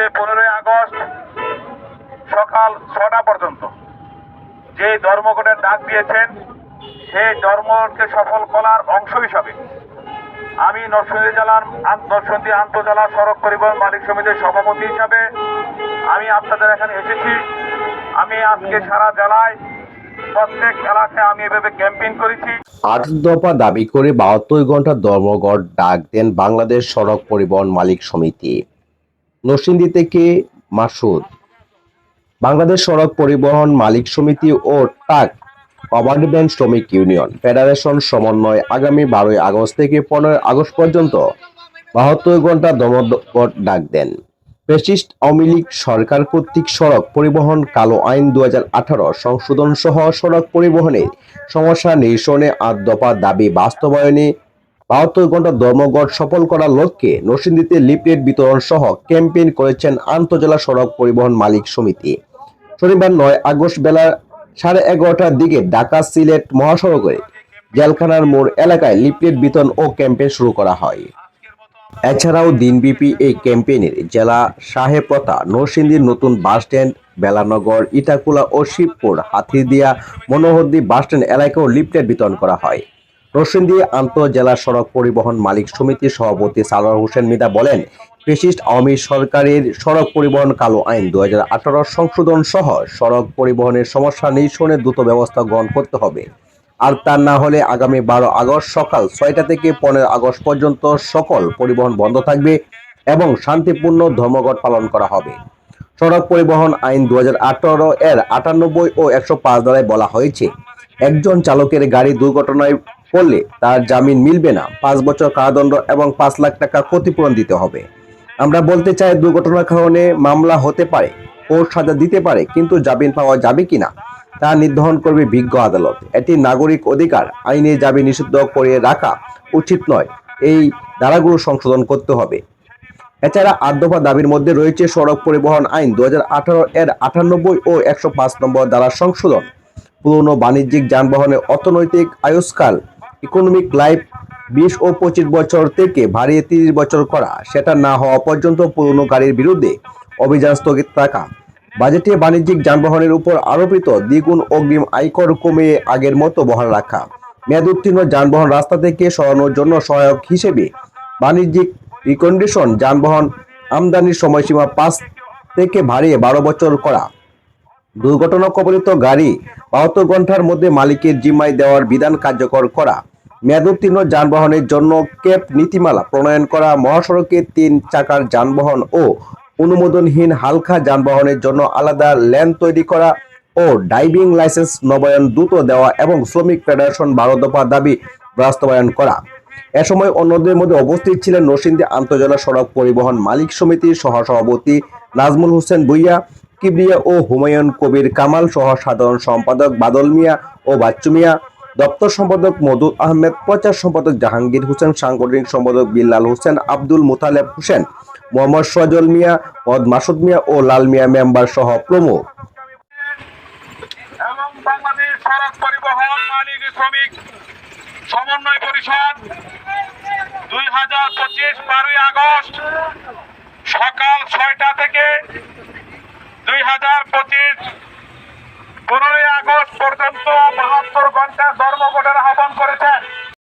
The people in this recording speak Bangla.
হচ্ছে পনেরোই আগস্ট সকাল ছটা পর্যন্ত। যে ধর্মঘটের ডাক দিয়েছেন, সেই ধর্মকে সফল করার অংশ হিসাবে আমি নরসিংদী জেলার নরসিংদী আন্তজেলা সড়ক পরিবহন মালিক সমিতির সভাপতি হিসাবে আমি আপনাদের এখানে এসেছি। আমি আজকে সারা জেলায় প্রত্যেক এলাকায় আমি এভাবে ক্যাম্পেইন করেছি। আট দফা দাবি করে বাহাত্তর ঘণ্টা ধর্মঘট ডাক দেন বাংলাদেশ সড়ক পরিবহন মালিক সমিতি। নরসিংদী থেকে মাসুদ। বাংলাদেশ সড়ক পরিবহন মালিক সমিতি ও টাক ওভারব্যান্ড শ্রমিক ইউনিয়ন ফেডারেশন সমন্বয় আগামী বারোই আগস্ট থেকে পনেরোই আগস্ট পর্যন্ত বাহাত্তর ঘণ্টা ধর্মঘট ডাক দেন। ফ্যাসিস্ট আওয়ামী লীগ সরকার কর্তৃক সড়ক পরিবহন কালো আইন দু হাজার আঠারো সংশোধন সহ সড়ক পরিবহনের সমস্যা নিরসনে আট দফা দাবি বাস্তবায়নে বাহাত্তর ঘণ্টা ধর্মঘট সফল করার লক্ষ্যে নরসিংদীতে লিফলেট বিতরণ সহ ক্যাম্পেইন করেছেন আন্তজেলা সড়ক পরিবহন মালিক সমিতি। শনিবার নয় আগস্ট বেলা সাড়ে এগারোটার দিকে ঢাকা সিলেট মহাসড়কে জেলখানার মোড় এলাকায় লিফলেট বিতরণ ও ক্যাম্পেইন শুরু করা হয়। এছাড়াও দিনব্যাপী এই ক্যাম্পেইনের জেলা সাহেবপ্রতা নরসিংদীর নতুন বাসস্ট্যান্ড বেলানগর, ইটাকুলা ও শিবপুর হাতিদিয়া মনোহরদী বাসস্ট্যান্ড এলাকাও লিফলেট বিতরণ করা হয়। নরসিংদী আন্তঃজেলা সড়ক পরিবহন মালিক সমিতির সভাপতি সালোয়ার হোসেন মিদা বলেন ফেসিস্ট আওয়ামী সরকারের সড়ক পরিবহন কালো আইন দু সংশোধন সহ সড়ক পরিবহনের সমস্যা নিরসনে দ্রুত ব্যবস্থা গ্রহণ করতে হবে। আর তা না হলে আগামী বারো আগস্ট সকাল ছয়টা থেকে পনেরো আগস্ট পর্যন্ত সকল পরিবহন বন্ধ থাকবে এবং শান্তিপূর্ণ ধর্মঘট পালন করা হবে। সড়ক পরিবহন আইন দু হাজার আঠারো এর আটানব্বই ও একশো পাঁচ দ্বারায় বলা হয়েছে, একজন চালকের গাড়ি দুর্ঘটনায় পড়লে তার জামিন মিলবে না। পাঁচ বছর কারাদণ্ড এবং পাঁচ লাখ টাকা ক্ষতিপূরণ দিতে হবে। আমরা বলতে চাই দুর্ঘটনার কারণে মামলা হতে পারে ও সাজা দিতে পারে, কিন্তু জামিন পাওয়া যাবে কিনা তা নির্ধারণ করবে বিজ্ঞ আদালত। এটি নাগরিক অধিকার, আইনে জামিন নিষিদ্ধ করে রাখা উচিত নয়। এই ধারাগুলো সংশোধন করতে হবে। এছাড়া দফা দাবির মধ্যে রয়েছে সড়ক পরিবহন আইন দু হাজার আঠারো এর আটানব্বই ও একশো পাঁচ নম্বর দ্বারা সংশোধন। পুরনো বাণিজ্যিক যানবাহনের অর্থনৈতিক আয়ুষ্কাল ইকোনমিক লাইফ বিশ ও পঁচিশ বছর থেকে বাড়িয়ে তিরিশ বছর করা, সেটা না হওয়া পর্যন্ত পুরনো গাড়ির বিরুদ্ধে অভিযান স্থগিত রাখা। বাজেটে বাণিজ্যিক যানবাহনের উপর আরোপিত দ্বিগুণ অগ্রিম আয়কর কমিয়ে আগের মতো বহাল রাখা। মেয়াদ উত্তীর্ণ যানবাহন রাস্তা থেকে সরানোর জন্য সহায়ক হিসেবে বাণিজ্যিক রিকন্ডিশন যানবাহন আমদানির সময়সীমা পাঁচ থেকে বাড়িয়ে বারো বছর করা। দুর্ঘটনা কবলিত গাড়ি বাহাত্তর ঘণ্টার মধ্যে মালিকের জিম্মায় দেওয়ার বিধান কার্যকর করা। মেয়াদোত্তীর্ণ যানবাহনের জন্য কেপ নীতিমালা প্রণয়ন করা, মহাসড়কে তিন চাকার যানবাহন ও অনুমোদনহীন হালকা যানবাহনের জন্য আলাদা লেন তৈরি করা ও ড্রাইভিং লাইসেন্স নবায়ন দ্রুত দেওয়া এবং শ্রমিক ফেডারেশন বারো দফা দাবি বাস্তবায়ন করা। এ সময় অন্যদের মধ্যে উপস্থিত ছিলেন নরসিংদী আন্তজেলা সড়ক পরিবহন মালিক সমিতির সহসভাপতি নাজমুল হোসেন ভুইয়া, কিবরিয়া ও হুমায়ুন কবির কামাল সহ সাধারণ সম্পাদক বাদল মিয়া ও বাচ্চু মিয়া। দপ্তর সম্পাদক মধু আহমেদ, প্রচার সম্পাদক জাহাঙ্গীর হোসেন, সাংগঠনিক সম্পাদক বিল্লাল হোসেন, আব্দুল মুতালেব হোসেন, মোহাম্মদ সজল মিয়া মদ মাসুদ মিয়া ও লাল মিয়া মেম্বার সহ প্রমুখ। সমন্বয় পরিষদ দুই হাজার পঁচিশ বারোই আগস্ট সকাল ছয়টা থেকে দুই হাজার পঁচিশ পর্যন্ত ধর্মঘটের আহ্বান